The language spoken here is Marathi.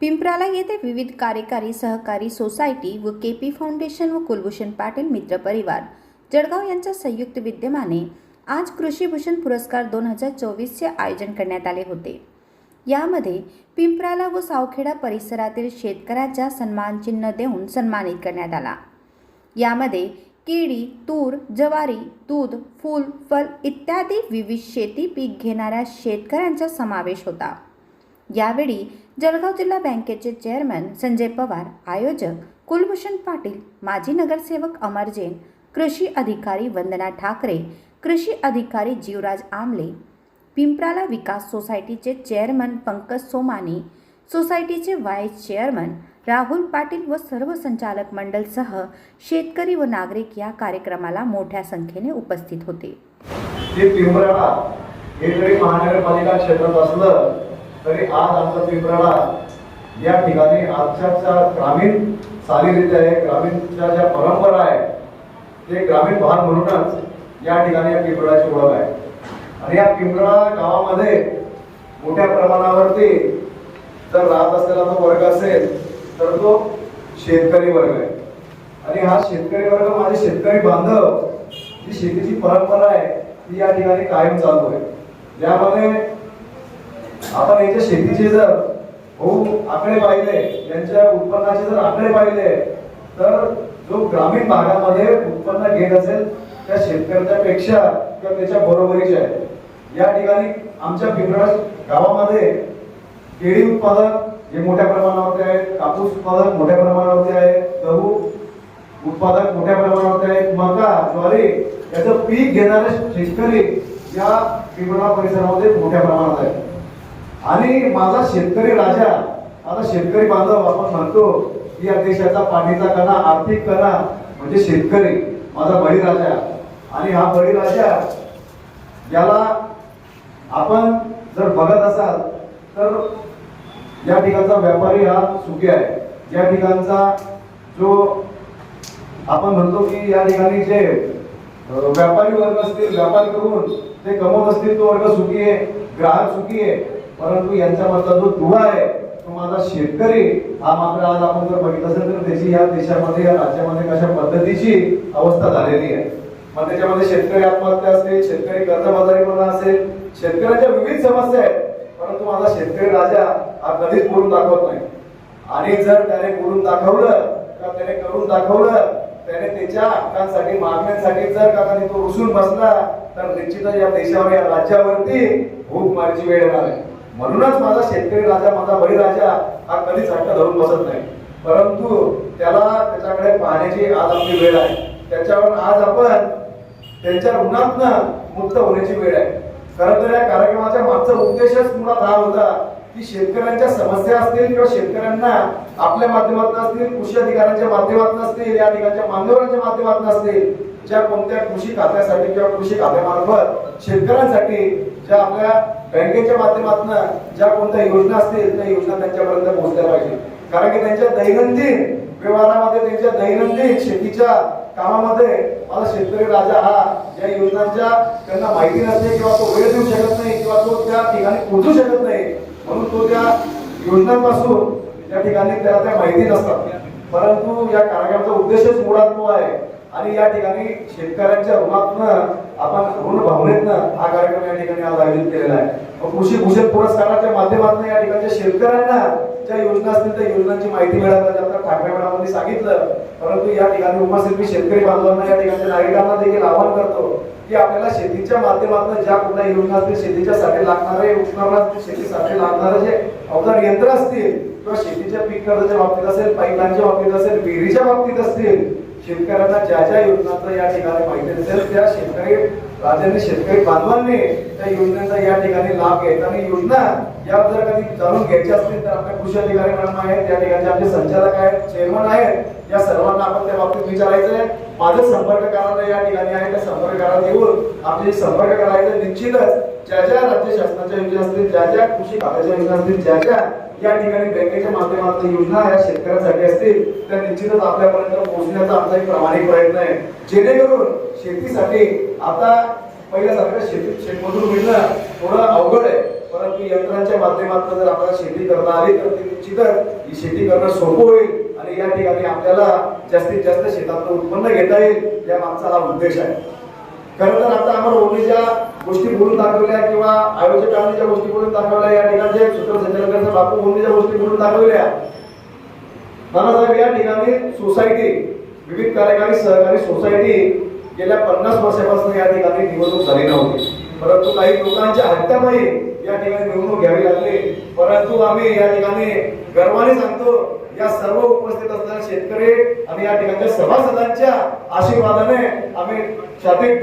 पिंपराला येथे विविध कार्यकारी सहकारी सोसायटी व के पी फाउंडेशन व कुलभूषण पाटील मित्र परिवार. जळगाव यांच्या संयुक्त विद्यमाने आज कृषीभूषण पुरस्कार दोन हजार चोवीसचे आयोजन करण्यात आले होते. यामध्ये पिंपराला व सावखेडा परिसरातील शेतकऱ्याच्या सन्मानचिन्ह देऊन सन्मानित करण्यात आला. यामध्ये केळी तूर ज्वारी दूध फूल फल इत्यादी विविध शेती पीक घेणाऱ्या शेतकऱ्यांचा समावेश होता. यावेळी जळगाव जिल्हा बँकेचे चेअरमन संजय पवार आयोजक कुलभूषण पाटील माजी नगरसेवक अमर जैन कृषी अधिकारी वंदना ठाकरे कृषी अधिकारी जीवराज आमले पिंपराला विकास सोसायटीचे चेअरमन पंकज सोमानी सोसायटीचे व्हाईस चेअरमन राहुल पाटील व सर्व संचालक मंडळसह शेतकरी व नागरिक या कार्यक्रमाला मोठ्या संख्येने उपस्थित होते. ते हे जरी महानगरपालिका क्षेत्रात असलं तरी आज आमचा पिंपराळा या ठिकाणी आजच्या ग्रामीण चालीरीती आहे ग्रामीणच्या ज्या परंपरा आहे ते ग्रामीण भाग म्हणूनच या ठिकाणी या पिंपळाची ओळख आहे. आणि या पिंपळा गावामध्ये मोठ्या प्रमाणावरती जर राहत असलेला तो वर्ग असेल तर तो शेतकरी वर्ग आहे. आणि हा शेतकरी वर्ग माझे शेतकरी बांधव जी शेतीची परंपरा आहे ती या ठिकाणी कायम चालू आहे. ज्यामध्ये आपण यांच्या शेतीचे जर भाऊ आकडे पाहिले यांच्या उत्पन्नाचे जर आकडे पाहिले तर जो ग्रामीण भागामध्ये उत्पन्न घेत असेल त्या शेतकऱ्याच्या पेक्षा किंवा त्याच्या बरोबरीचे आहे. या ठिकाणी आमच्या पिंपळा गावामध्ये केळी उत्पादक हे मोठ्या प्रमाणावरती आहेत कापूस उत्पादक मोठ्या प्रमाणावरती आहे गहू उत्पादक मोठ्या प्रमाणावरती आहेत मका ज्वारी याचं पीक घेणारे शेतकरी या पिंपळा परिसरामध्ये मोठ्या प्रमाणात आहेत. आणि माझा शेतकरी राजा आता शेतकरी बांधव आपण म्हणतो की या देशाचा पाठीचा कणा आर्थिक कणा म्हणजे शेतकरी माझा बळीराजा आणि हा बळीराजा याला आपण जर बघत असाल तर या ठिकाणचा व्यापारी हा सुखी आहे. या ठिकाणचा जो आपण म्हणतो की या ठिकाणी जे व्यापारी वर्ग असतील व्यापार करून ते कमवत असतील तो वर्ग सुखी आहे ग्राहक सुखी आहे. परंतु यांच्यामधला जो दुवा आहे तो माझा शेतकरी. हा मात्र आज आपण जर बघितलं असेल तर त्याची या देशामध्ये या राज्यामध्ये कशा पद्धतीची अवस्था झालेली आहे. मग त्याच्यामध्ये शेतकरी आत्महत्या असतील शेतकरी कर्जबाजारीपणा असेल शेतकऱ्याच्या विविध समस्या आहेत. परंतु माझा शेतकरी राजा हा कधीच बोलून दाखवत नाही. आणि जर त्याने बोलून दाखवलं किंवा त्याने करून दाखवलं त्याने त्याच्या हक्कांसाठी मागण्यांसाठी जर का तो रुसून बसला तर निश्चितच या देशावर या राज्यावरती भूक मारची वेळ येणार आहे. म्हणूनच माझा शेतकरी राजा माझा बळी राजा हा कधीच हट्ट धरून बसत नाही. परंतु त्याला त्याच्याकडे पाहण्याची आज आपली वेळ आहे. त्याच्यावर आज आपण त्यांच्या ऋणातनं मुक्त होण्याची वेळ आहे. खरं तर या कार्यक्रमाच्या मागचा उद्देशच मुळात हा होता की शेतकऱ्यांच्या समस्या असतील किंवा शेतकऱ्यांना आपल्या माध्यमातून असतील कृषी अधिकाऱ्यांच्या माध्यमातून असतील या ठिकाणच्या मान्यवरांच्या माध्यमातून असतील ज्या कोणत्या कृषी खात्यासाठी किंवा कृषी खात्यामार्फत शेतकऱ्यांसाठी ज्या आपल्या बँकेच्या माध्यमातून ज्या कोणत्या योजना असतील त्या योजना त्यांच्यापर्यंत पोहोचल्या पाहिजे कारण की त्यांच्या दैनंदिन व्यवहारामध्ये त्यांच्या दैनंदिन शेतीच्या कामामध्ये मला शेतकरी राजा हा या योजनांच्या त्यांना माहिती नसते किंवा तो वेळ देऊ शकत नाही किंवा तो त्या ठिकाणी पोहोचू शकत नाही. म्हणून तो त्या योजनांपासून त्या ठिकाणी त्याला त्या माहिती नसतात. परंतु या कार्यक्रमाचा उद्देशच मुळात तो आहे. आणि या ठिकाणी शेतकऱ्यांच्या ऋणातनं आपण ऋण भावनेतनं हा कार्यक्रम या ठिकाणी आज आयोजित केलेला आहे. कृषी भूषण पुरस्काराच्या माध्यमातून या ठिकाणच्या शेतकऱ्यांना ज्या योजना असतील त्या योजनांची माहिती मिळायला पाहिजे ठाकरे मॅडमांनी सांगितलं. परंतु या ठिकाणी उपस्थित मी शेतकरी बांधवांना या ठिकाणच्या नागरिकांना देखील आवाहन करतो की आपल्याला शेतीच्या माध्यमातून ज्या कुठल्या योजना असतील शेतीच्या साठी लागणारे उपकरण असतील शेतीसाठी लागणारे जे अवजार यंत्र असतील किंवा शेतीच्या पीक कर्जाच्या बाबतीत असेल पाईपलाईनच्या बाबतीत असेल विहिरीच्या बाबतीत असतील शेतकऱ्यांना ज्या ज्या योजनांचा या ठिकाणी माहिती असेल त्या शेतकरी राज्याने शेतकरी बांधवांनी त्या योजनेचा या ठिकाणी लाभ घ्यायचा. आणि योजना या जर कधी जाणून घ्यायची असतील तर आपल्या कृषी अधिकारी मॅडम आहेत त्या ठिकाणी आपले संचालक आहेत चेअरमन आहेत. या सर्वांना आपण त्या बाबतीत विचारायचंय माझे संपर्क करायला या ठिकाणी आहे त्या संपर्क करायला येऊन आपले संपर्क करायचं निश्चितच ज्या ज्या राज्य शासनाच्या योजना असतील ज्या ज्या कृषी खात्याच्या योजना असतील ज्या ज्या या ठिकाणी बँकेच्या माध्यमातून योजना या शेतकऱ्यांसाठी असतील त्या निश्चितच आपल्यापर्यंत पोहोचण्याचा आमचा एक प्रामाणिक प्रयत्न आहे. जेणेकरून शेतीसाठी आता पहिल्यासारखं शेती शेतमजूर मिळणं थोडं अवघड आहे. परंतु यंत्रांच्या माध्यमातून जर आपल्याला शेती करता आली तर ती निश्चितच ही शेती करणं सोपं होईल आणि या ठिकाणी आपल्याला जास्तीत जास्त शेतातलं उत्पन्न घेता येईल या मागचा हा उद्देश आहे. खरं तर आता आम्हाला ओळखीच्या गोष्टी बोलून दाखवल्या किंवा आयोजक ज्या गोष्टी बोलून दाखवल्या या ठिकाणचे सूत्रसंचालकांचा बापू बोलून गोष्टी बोलून दाखवल्या. नानासाहेब या ठिकाणी सोसायटी विविध कार्यकारी सहकारी सोसायटी गेल्या पन्नास वर्षापासून या ठिकाणी निवडणूक झाली नव्हती. परंतु काही लोकांच्या हट्टापायी या ठिकाणी निवडणूक घ्यावी लागली. परंतु आम्ही या ठिकाणी गर्वाने सांगतो या सर्व उपस्थित असणाऱ्या शेतकरी आणि या ठिकाणच्या सभासदांच्या आशीर्वादाने आम्ही छातीत